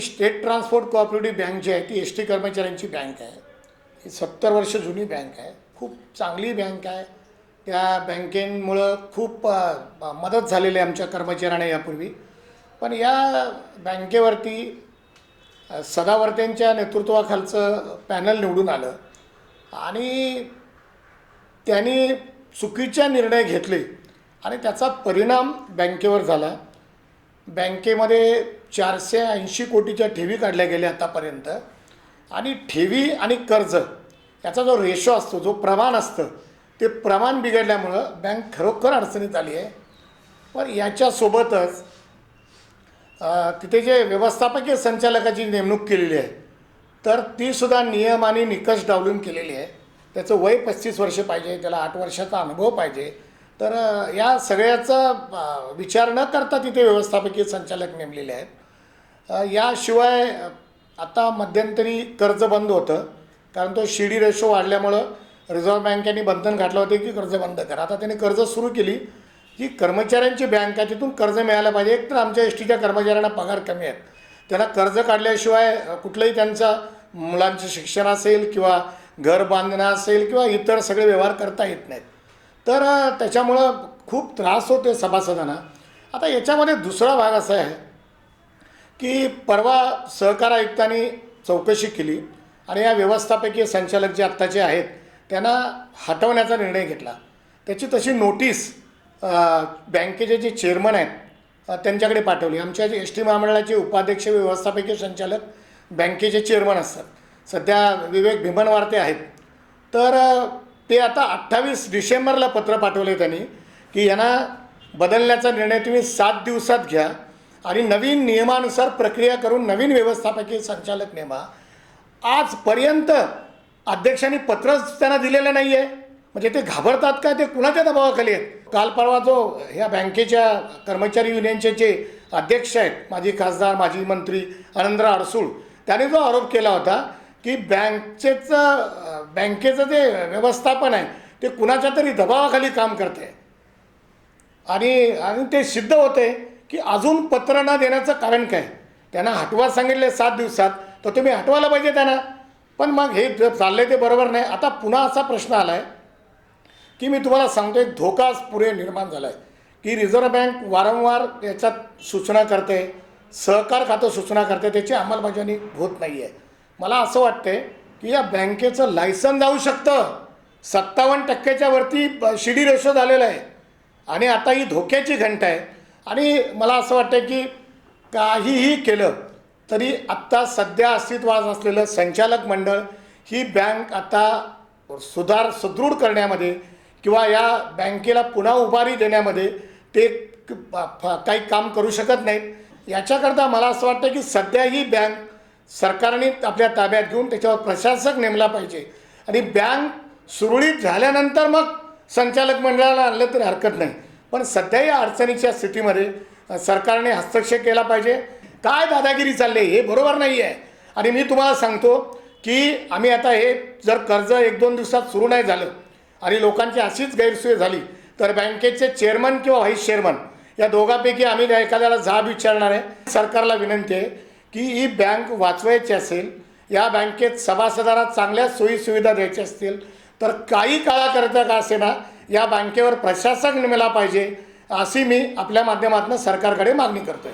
State transport cooperative bank जी आहे ती एस टी कर्मचाऱ्यांची बँक आहे. ही सत्तर वर्ष जुनी बँक आहे. खूप चांगली बँक आहे. त्या बँकेमुळं खूप मदत झालेली आहे आमच्या कर्मचाऱ्यांना यापूर्वी. पण या बँकेवरती सदावर्त्यांच्या नेतृत्वाखालचं पॅनल निवडून आलं. आणि त्यांनी चुकीचे निर्णय घेतले आणि त्याचा परिणाम बँकेवर झाला. बँकेमध्ये चारशे ऐंशी कोटीच्या ठेवी काढल्या गेल्या आतापर्यंत. आणि ठेवी आणि कर्ज याचा जो रेशो असतो जो प्रमाण असतं ते प्रमाण बिघडल्यामुळं बँक खरोखर अडचणीत आली आहे. पण याच्यासोबतच तिथे जे व्यवस्थापकीय संचालकाची नेमणूक केलेली आहे तर तीसुद्धा नियम आणि निकष डावलून केलेली आहे. त्याचं वय पस्तीस वर्ष पाहिजे त्याला आठ वर्षाचा अनुभव पाहिजे तर या सगळ्याचा विचार न करता तिथे व्यवस्थापकीय संचालक नेमलेले आहेत. याशिवाय आता मध्यंतरी कर्ज बंद होतं. कारण तो शिडी रेशो वाढल्यामुळं रिझर्व्ह बँकेने बंधन घातलं होतं की कर्ज बंद करा. आता त्यांनी कर्ज सुरू केली. की कर्मचाऱ्यांची बँक आहे तिथून कर्ज मिळायला पाहिजे. एक तर आमच्या एस टीच्या कर्मचाऱ्यांना पगार कमी आहेत. त्यांना कर्ज काढल्याशिवाय कुठलंही त्यांचा मुलांचं शिक्षण असेल किंवा घर बांधणं असेल किंवा इतर सगळे व्यवहार करता येत नाहीत. तर त्याच्यामुळं खूप त्रास होतो सभासदांना. आता याच्यामध्ये दुसरा भाग असा आहे की परवा सहकार आयुक्तांनी चौकशी केली आणि या व्यवस्थापकीय संचालक जे आत्ताचे आहेत त्यांना हटवण्याचा निर्णय घेतला. त्याची तशी नोटीस बँकेचे जे चेअरमन आहेत त्यांच्याकडे पाठवली. आमच्या जे एस टी महामंडळाचे उपाध्यक्ष व्यवस्थापकीय संचालक बँकेचे चेअरमन असतात. सध्या विवेक भीमनवारते आहेत. तर ते आता अठ्ठावीस डिसेंबरला पत्र पाठवले त्यांनी की यांना बदलण्याचा निर्णय तुम्ही सात दिवसात घ्या आणि नवीन नियमानुसार प्रक्रिया करून नवीन व्यवस्थापकीय संचालक नेमा. आजपर्यंत अध्यक्षांनी पत्रच त्यांना दिलेलं नाही आहे म्हणजे ते घाबरतात का? ते कुणाच्या दबावाखाली आहेत? काल परवा जो ह्या बँकेच्या कर्मचारी युनियनचे जे अध्यक्ष आहेत माजी खासदार माजी मंत्री आनंदराव अडसूळ त्याने जो आरोप केला होता की बँकेचं बँकेचं जे व्यवस्थापन आहे ते कुणाच्या तरी दबावाखाली काम करते. आणि आणि ते सिद्ध होते की अजून पत्र न देण्याचं कारण काय? त्यांना हटवा सांगितले सात दिवसात तर तुम्ही हटवायला पाहिजे त्यांना. पण मग हे चाललं ते बरोबर नाही. आता पुन्हा असा प्रश्न आला आहे की मी तुम्हाला सांगतो एक धोकाच पुढे निर्माण झाला आहे की रिझर्व्ह बँक वारंवार याच्यात सूचना करते सहकार खातं सूचना करते त्याची अंमलबजावणी होत नाही आहे मला असं वाटतंय की या बँकेचं लायसन जाऊ शकतं. सत्तावन्न टक्क्याच्या वरती शिडी रेशो झालेला आहे. आणि आता ही धोक्याची घंटा आहे. आणि मला असं वाटतं की काहीही केलं तरी आत्ता सध्या अस्तित्वात असलेलं संचालक मंडळ ही बँक आता सुधार सुदृढ करण्यामध्ये किंवा या बँकेला पुन्हा उभारी देण्यामध्ये ते काही काम करू शकत नाहीत. याच्याकरता मला असं वाटतं की सध्या ही बँक सरकारने आपल्या ताब्यात घेऊन त्याच्यावर प्रशासक नेमला पाहिजे. आणि बँक सुरळीत झाल्यानंतर मग संचालक मंडळाला आणलं तरी हरकत नाही. पण सध्या या अडचणीच्या स्थितीमध्ये सरकारने हस्तक्षेप केला पाहिजे. काय दादागिरी चालली आहे हे बरोबर नाही आहे आणि मी तुम्हाला सांगतो की आम्ही आता हे जर कर्ज एक दोन दिवसात सुरू नाही झालं आणि लोकांची अशीच गैरसोय झाली तर बँकेचे चेअरमन किंवा व्हाईस चेअरमन या दोघांपैकी आम्ही एखाद्याला जाब विचारणार आहे. सरकारला विनंती आहे की ही बँक वाचवायची असेल या बँकेत सभासदांना चांगल्या सोयीसुविधा द्यायच्या असतील तर काही काळाकरता का असेना या बँकेवर प्रशासक नेमला पाहिजे अशी मी आपल्या माध्यमातून सरकारकडे मागणी करतोय.